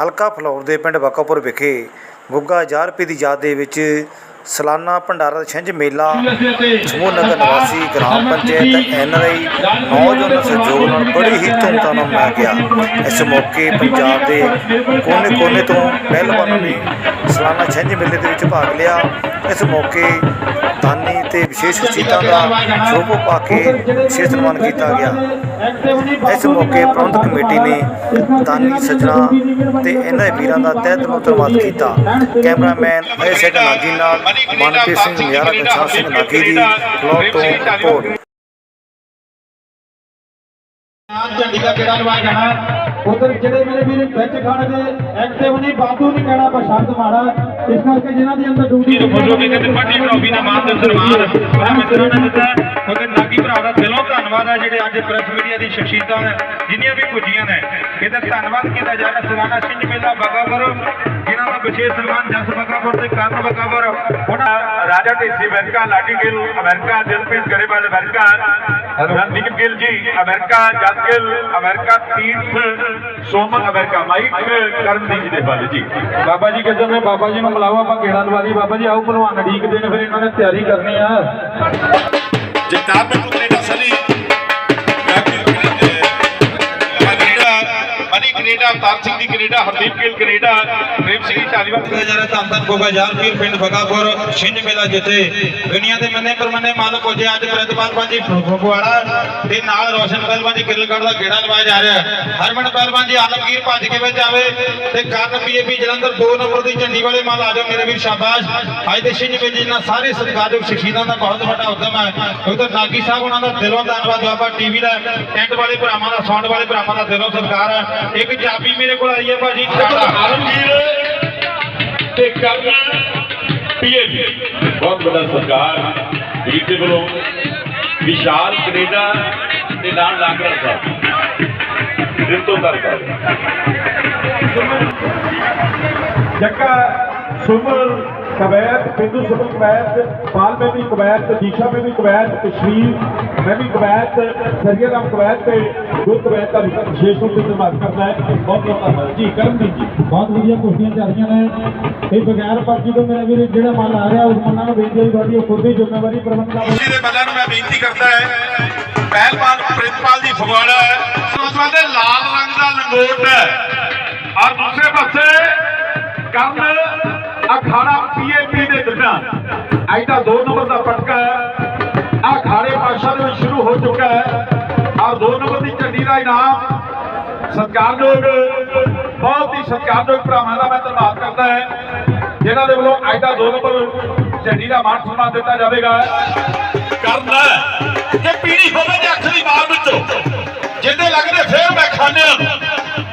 ਹਲਕਾ ਫਲੌਰ ਦੇ ਪਿੰਡ ਬਕਾਪੁਰ ਵਿਖੇ ਗੁੱਗਾ 1000 ਰੁਪਏ ਦੀ ਯਾਦ ਦੇ ਵਿੱਚ ਸਲਾਨਾ ਭੰਡਾਰਾ ਛਿੰਝ ਮੇਲਾ, ਸਮੂਹ ਨਗਰ ਨਿਵਾਸੀ ਗ੍ਰਾਮ ਪੰਚਾਇਤ ਐਨਆਰਆਈ ਨੌਜਵਾਨਾਂ ਸਹਿਯੋਗ ਨਾਲ ਬੜੀ ਹੀ ਧੂਮਧਾਮ ਨਾਲ ਮਨਾਇਆ ਗਿਆ। ਇਸ ਮੌਕੇ ਪੰਜਾਬ ਦੇ ਕੋਨੇ-ਕੋਨੇ ਤੋਂ ਪਹਿਲਵਾਨਾਂ ਨੇ ਸਲਾਨਾ ਛਿੰਝ ਮੇਲੇ ਦੇ ਵਿੱਚ ਭਾਗ ਲਿਆ। ਇਸ ਮੌਕੇ ਦਾਨੀ ਤੇ ਵਿਸ਼ੇਸ਼ ਸ਼ਖਸੀਅਤਾਂ ਦਾ ਸ਼ੋਭਾ ਪਾ ਕੇ ਵਿਸ਼ੇਸ਼ ਸਨਮਾਨ ਕੀਤਾ ਗਿਆ। ਇਸ ਮੌਕੇ ਪ੍ਰਬੰਧਕ ਕਮੇਟੀ ਨੇ ਦਾਨੀ ਸੱਜਣਾ ਤੇ ਇਹਨਾਂ ਵੀਰਾਂ ਦਾ ਤਹਿ ਦਿਲੋਂ ਧੰਨਵਾਦ ਕੀਤਾ। ਕੈਮਰਾਮੈਨ ਅਜੇ ਸਿੰਘ ਨਾਗੀ ਨਾਲ ਮਨਪ੍ਰੀਤ ਸਿੰਘ ਮਿਆਰਾ ਗਛਾ ਸਿੰਘ ਨਾਗੀ ਦੀ ਫਲੋਰ ਤੋਂ ਰਿਪੋਰਟ। ਝੰਡੀ ਕਿਹੜਾ ਲਵਾ ਜਾਣਾ ਉਧਰ ਜਿਹੜੇ ਮੇਰੇ ਵੀਰ ਵਿੱਚ ਖੜਦੇ ਐਕਟਿਵ ਨਹੀਂ ਬਾਦੂ ਨਹੀਂ ਕਹਿਣਾ ਬਸ਼ਰਤ ਮਾਰਾ ਇਸ ਕਰਕੇ ਜਿਨ੍ਹਾਂ ਦੀ ਅੰਦਰ ਡਿਊਟੀ ਬੋਲੋ ਕਿ ਕਹਿੰਦੇ ਵੱਡੀ ਟਰੋਫੀ ਦਾ ਮਾਨ ਤੇ ਸਨਮਾਨ। ਉਹਨਾਂ ਮਿੱਤਰਾਂ ਨੇ ਦਿੱਤਾ ਉਹਦੇ ਨਾਗੀ ਭਰਾ ਦਾ ਦਿਲੋਂ ਧੰਨਵਾਦ ਹੈ, ਜਿਹੜੇ ਅੱਜ ਪ੍ਰੈਸ ਮੀਡੀਆ ਦੀ ਸ਼ਖਸੀਅਤਾਂ ਨੇ, ਜਿੰਨੀਆਂ ਵੀ ਪੁੱਜੀਆਂ ਨੇ। ਇਹਦਾ ਧੰਨਵਾਦ ਕੀਤਾ ਜਾ ਸਲਾਨਾ ਸਿੰਘ ਮੇਲਾ ਬਗਾਵਰ, ਜਿਨ੍ਹਾਂ ਦਾ ਵਿਸ਼ੇਸ਼ ਸਨਮਾਨ ਜਸ ਬਗਾਵਰ ਤੇ ਕਰਨ ਬਗਾਵਰ। ਉਹਨਾਂ Raja Dhesi America, Laddi Gill America, Dilpreet Grewal America, Randeep Gill ji America, ਜਸ ਗਿੱਲ ਅਮਰੀਕਾ ਤੀਰਥ ਸੋਮਨ ਅਮਰੀਕਾ ਮਾਈਕ ਕਰਮਦੀਪ ਜੀ ਦੇ ਵੱਲ ਜੀ ਬਾਬਾ ਜੀ ਕਹਿੰਦੇ ਨੇ ਬਾਬਾ ਜੀ ਨੂੰ ਮਿਲਾਓ ਆਪਾਂ ਕਿਹੜਾ ਲਵਾ ਦੀ ਬਾਬਾ ਜੀ ਆਓ ਭਲਵਾਨ ਢੀਕਦੇ ਨੇ ਫਿਰ ਇਹਨਾਂ ਨੇ ਤਿਆਰੀ ਕਰਨੀ ਆ Jagtar Bittu Canada Sunny Canada Mani Canada Avtar Singh ਦੀ ਕੈਨੇਡਾ ਹਰਦੀਪ ਗਿੱਲ, ਕੈਨੇਡਾ, ਪ੍ਰੇਮ ਸਿੰਘ ਢਾਲੀਵਾਲ ਕਿਹਾ ਧੰਨ ਗੋਗਾ ਯਾਰ ਪੀਰ ਪਿੰਡ ਬਗਾਪੁਰ ਛਿੰਝ ਮੇਲਾ ਜਿੱਥੇ ਦੁਨੀਆ ਦੇ ਮੰਨੇ ਪਰਮੰਨੇ ਮਾਲਕ ਪੁੱਜੇ ਅੱਜ ਪ੍ਰਿਤਪਾਲ ਭਾਜੀ ਫਗਵਾੜਾ ਤੇ ਨਾਲ ਰੋਸ਼ਨ ਪਹਿਲਵਾਨ ਜੀ ਕਿਰਲਗੜ੍ਹ ਦਾ ਗੇੜਾ ਲਵਾਇਆ ਜਾ ਰਿਹਾ। ਹਰਮਨ ਪਹਿਲਵਾਨ ਜੀ ਆਲਮਗੀਰ ਭੱਜ ਕੇ ਵਿੱਚ ਆਵੇ ਤੇ ਕਰਨ ਪੀਏਪੀ ਜਲੰਧਰ 2 ਨੰਬਰ ਦੀ ਝੰਡੀ ਵਾਲੇ ਮਾਲ ਆ ਜਾਓ ਮੇਰੇ ਵੀਰ ਸ਼ਾਬਾਸ਼। ਅੱਜ ਦੇ ਛਿੰਝ ਵਿੱਚ ਇਹਨਾਂ ਸਾਰੇ ਸਤਿਕਾਰਯੋਗ ਸ਼ਖਸੀਅਤਾਂ ਦਾ ਬਹੁਤ ਵੱਡਾ ਉਦਮ ਹੈ। ਉਧਰ ਨਾਗੀ ਸਾਹਿਬ ਉਹਨਾਂ ਦਾ ਦਿਲੋਂ ਧੰਨਵਾਦ ਬਾਬਾ ਟੀਵੀ ਦਾ ਟੈਂਟ ਵਾਲੇ ਭਰਾਵਾਂ ਦਾ, ਸਾਊਂਡ ਵਾਲੇ ਭਰਾਵਾਂ ਦਾ ਦਿਲੋਂ ਸਤਿਕਾਰ ਹੈ। ਇੱਕ ਚਾਬੀ ਮੇਰੇ ਕੋਲ ਆਈ ਹੈ ਭਾਜੀ। ਹਾਜੀ ਆਲਮਗੀਰ ਤੇ ਕਰਨਲ ਪੀਏ ਬਹੁਤ ਵੱਡਾ ਸਰਕਾਰ ਵੀਰ ਦੇ ਵੱਲੋਂ। ਵਿਸ਼ਾਲ ਕੈਨੇਡਾ ਦੇ ਨਾਲ ਲੱਗ ਰਿਹਾ ਸਾਹਿਬ ਦਿਲ ਤੋਂ ਕਰਦਾ ਜੱਗਾ ਸੁਮਨ ਕਵੈਤ ਬਿੰਦੂ ਸੁਣੀ ਕਵੈਤ ਪਾਲ ਮੈਂ ਵੀ ਕਵੈਤ ਦੀਸ਼ਾ ਮੈਂ ਵੀ ਕਵੈਤ ਕਸ਼ਮੀਰ ਮੈਂ ਵੀ ਕਵੈਤ ਸਰੀਆ ਰਾਮ ਕਵੈਤ ਤੇ ਜੋ ਕਵੈਤ ਦਾ ਵਿਸ਼ਾ ਵਿਸ਼ੇਸ਼ ਰੂਪ ਤੇ ਧੰਨਵਾਦ ਕਰਦਾ ਹੈ। ਬਹੁਤ ਬਹੁਤ ਧੰਨਵਾਦ ਜੀ ਕਰਮਦੀਪ ਜੀ। ਬਹੁਤ ਵਧੀਆ ਕੁਸ਼ਤੀਆਂ ਚੱਲ ਰਹੀਆਂ ਨੇ। ਇਹ ਬਗੈਰ ਪਰਚੀ ਤੋਂ ਮੇਰਾ ਵੀਰ ਜਿਹੜਾ ਮਨ ਆ ਰਿਹਾ ਉਸ ਮਨਾਂ ਨੂੰ ਬੇਨਤੀ ਕਰਦੀ ਉਹ ਖੁਦ ਹੀ ਜ਼ਿੰਮੇਵਾਰੀ ਪ੍ਰਬੰਧਨ ਜੀ ਦੇ ਬੱਲਾਂ ਨੂੰ ਮੈਂ ਬੇਨਤੀ ਕਰਦਾ ਹੈ ਪਹਿਲਵਾਨ ਪ੍ਰਿੰਸੀਪਲ ਦੀ ਫਗਵਾੜਾ ਨੌਜਵਾਨ ਦੇ ਲਾਲ ਰੰਗ ਦਾ ਲੰਗੋਟ ਹੈ। ਔਰ ਦੂਸਰੇ ਪਾਸੇ ਕਰਨ ਅਖਾੜਾ ਪੀਏਪੀ ਦੇ ਦਰਮਿਆਨ ਐਡਾ 2 ਨੰਬਰ ਦਾ ਪਟਕਾ ਹੈ। ਆ ਅਖਾੜੇ ਪਾਸ਼ਾ ਦੇ ਵਿੱਚ ਸ਼ੁਰੂ ਹੋ ਚੁੱਕਾ ਹੈ। ਔਰ 2 ਨੰਬਰ ਦੀ ਝੰਡੀ ਦਾ ਇਨਾਮ ਸਤਿਕਾਰਯੋਗ ਬਹੁਤ ਹੀ ਸਤਿਕਾਰਯੋਗ ਭਰਾਵਾਂ ਦਾ ਮੈਂ ਧੰਨਵਾਦ ਕਰਦਾ ਹੈ। ਜਿਨ੍ਹਾਂ ਦੇ ਵੱਲੋਂ ਐਡਾ 2 ਨੰਬਰ ਝੰਡੀ ਦਾ ਮਾਣ ਸਨਮਾਨ ਦਿੱਤਾ ਜਾਵੇਗਾ। ਕਰਨਾ ਜੇ ਪੀੜੀ ਹੋਵੇ ਤੇ ਅੱਖ ਦੀ ਮਾਰ ਵਿੱਚੋਂ। ਜਿੰਦੇ ਲੱਗਦੇ ਫੇਰ ਮੈਂ ਖਾਣਿਆ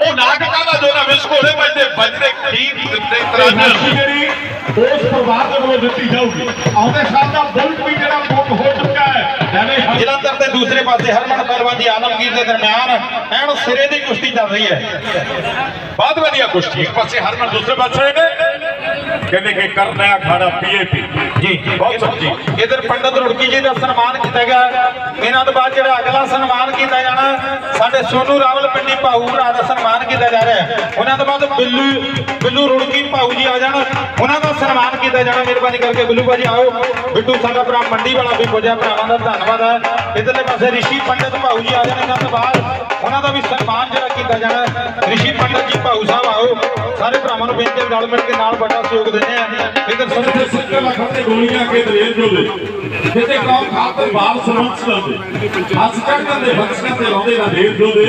ਉਹ ਨਾਗ ਦਾ ਜੋਰਾ ਵਿਸਕੋਲੇ ਵੱਜਦੇ ਵੱਜਦੇ ਠੀਕ ਦਿੱਤੇ ਤਰਾਜੇ ਜਿਹੜੀ ਉਸ ਪਰਿਵਾਰ ਦੇ ਵੱਲੋਂ ਦਿੱਤੀ ਜਾਊਗੀ। ਆਉਂਦੇ ਸਾਲ ਦਾ ਬੁਲਟ ਵੀ ਜਿਹੜਾ ਬੁੱਕ ਹੋ ਚੁੱਕਾ ਹੈ ਐਵੇਂ ਹਰ ਜਲੰਧਰ ਦੇ ਦੂਸਰੇ ਪਾਸੇ ਹਰਮਨ ਪਹਿਲਵਾਨ ਦੀ ਆਲਮਗੀਰ ਦੇ ਦਰਮਿਆਨ ਐਨ ਸਿਰੇ ਦੀ ਕੁਸ਼ਤੀ ਚੱਲ ਰਹੀ ਹੈ। ਬਹੁਤ ਵਧੀਆ ਕੁਸ਼ਤੀ ਇੱਕ ਪਾਸੇ ਹਰਮਨ ਦੂਸਰੇ ਪਾਸੇ ਕਹਿੰਦੇ ਕਿ ਕਰਨਾ ਅਖਾੜਾ ਪੀਏਪੀ ਜੀ। ਬਹੁਤ ਸੱਚੀ ਇਧਰ ਪੰਡਤ ਰੁੜਕੀ ਜੀ ਦਾ ਸਨਮਾਨ ਕੀਤਾ ਗਿਆ। ਇਹਨਾਂ ਤੋਂ ਬਾਅਦ ਜਿਹੜਾ ਅਗਲਾ ਸਨਮਾਨ ਕੀਤਾ ਜਾਣਾ ਸਾਡੇ ਸੋਨੂ ਰਾਵਲ ਪਿੰਡੀ ਭਾਊ ਭਰਾ ਦਾ ਸਨਮਾਨ ਕੀਤਾ ਜਾ ਰਿਹਾ ਹੈ। ਉਹਨਾਂ ਤੋਂ ਬਾਅਦ ਬਿੱਲੂ ਬਿੱਲੂ ਰੁੜਕੀ ਭਾਊ ਜੀ ਆ ਜਾਣ। ਉਹਨਾਂ ਦਾ ਸਨਮਾਨ ਕੀਤਾ ਜਾਣਾ ਮਿਹਰਬਾਨੀ ਕਰਕੇ। ਬਿੱਲੂ ਭਾਜੀ ਆਓ। ਬਿੱਟੂ, ਸਾਡਾ ਭਰਾ ਮੰਡੀ ਵਾਲਾ ਵੀ ਪੁੱਜਿਆ। ਭਰਾਵਾਂ ਦਾ ਧੰਨਵਾਦ ਹੈ। ਇਧਰਲੇ ਪਾਸੇ ਰਿਸ਼ੀ ਪੰਡਤ ਭਾਊ ਜੀ ਆ ਜਾਣ ਇਹਨਾਂ ਤੋਂ ਬਾਅਦ। ਉਹਨਾਂ ਦਾ ਵੀ ਸਨਮਾਨ ਜਿਹੜਾ ਕੀਤਾ ਜਾਣਾ ਹੈ। ਰਿਸ਼ੀ ਪੰਡਤ ਜੀ, ਭਾਊ ਸਾਹਿਬ ਆਓ। ਸਾਰੇ ਭਰਾਵਾਂ ਨੂੰ ਬੇਨਤੀ ਹੈ ਰਲ ਮਿਲ ਕੇ ਨਾਲ ਵੱਡਾ ਸਹਿਯੋਗ ਦਿੰਦੇ ਆ ਇਧਰ ਦੇ ਸਿੱਕੇ ਲੱਖਾਂ ਦੇ ਗੋਲੀਆਂ ਕੇ ਦਲੇਰ ਜੋਲੇ ਜਿੱਤੇ ਕੌਮ ਖਾਤਰ ਬਾਲ ਸਰਵੰਸ ਲਾਉਂਦੇ ਹੱਸ ਦੇ ਬਖਸ਼ਾਂ ਤੇ ਲਾਉਂਦੇ ਨਾ ਦੇਰ ਜੋਲੇ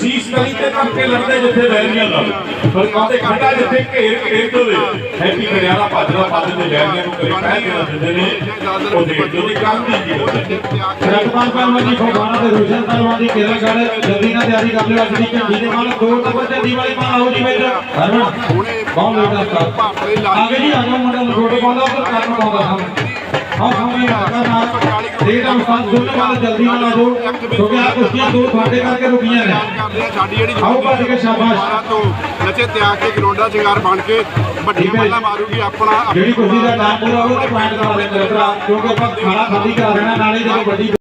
ਸੀਸ ਕਲੀ ਤੇ ਕਰਕੇ ਲੜਦੇ ਜਿੱਥੇ ਵੈਰੀਆਂ ਨਾਲ ਪਰ ਕਾਤੇ ਖੰਡਾ ਜਿੱਥੇ ਘੇਰ ਘੇਰ ਜੋਲੇ ਹੈਪੀ ਕਰਿਆਲਾ ਭੱਜਦਾ ਭੱਜ ਦੇ ਵੈਰੀਆਂ ਨੂੰ ਕਰੇ ਕਹਿ ਕੇ ਦਿੰਦੇ ਨੇ। ਉਹ ਦੇਰ ਜੋਲੇ ਕੰਮ ਦੀ ਜੀ ਰਤਮਾਨ ਪਹਿਲਵਾਨ ਜੀ, ਫਗਵਾੜਾ ਤੇ ਰੋਸ਼ਨ ਪਹਿਲਵਾਨ ਦੀ ਕੇਰਾ ਗੜ, ਜਲਦੀ ਨਾਲ ਤਿਆਰੀ ਕਰ ਲਿਓ ਅੱਜ ਦੀ ਝੰਡੀ ਦੇ ਨਾਲ। ਦੋ ਨੰਬਰ ਝੰਡੀ ਵਾਲੀ ਮਾਂ ਆਓ ਜੀ ਵਿੱਚ। ਹਰਮਨ, ਬਹੁਤ ਲੋਟਾ ਸਟਾਪ ਆਗੇ ਜੀ ਆਜੋ ਮੁੰਡਾ ਫੋਟੋ ਪਾਉਂਦਾ ਉੱਪਰ ਕਰਨ ਪਾਉਂਦਾ ਸਾਨੂੰ। ਸਾਡੀ ਜਿਹੜੀ ਆਓ ਭੱਜ ਕੇ ਸ਼ਾਬਾਸ਼। ਦੁਬਾਰਾ ਤੋਂ ਨਚੇ ਤਿਆਗ ਕੇ ਗਰੋਂਡਾ ਚਿੰਗਾਰ ਬਣ ਕੇ ਵੱਡੀਆਂ। ਮੱਲਾਂ ਮਾਰੂਗੀ ਆਪਣਾ ਜਿਹੜੀ ਕੁਸ਼ਤੀ ਦਾ ਨਾਮ ਪੂਰਾ ਹੋਊਗਾ ਪੁਆਇੰਟ ਕਰਾ ਦੇ ਮੇਰੇ ਭਰਾ ਕਿਉਂਕਿ ਆਪਾਂ ਖਾਣਾ ਖਾਲੀ ਕਰਾ ਦੇਣਾ ਨਾਲੇ ਜਦੋਂ ਵੱਡੀ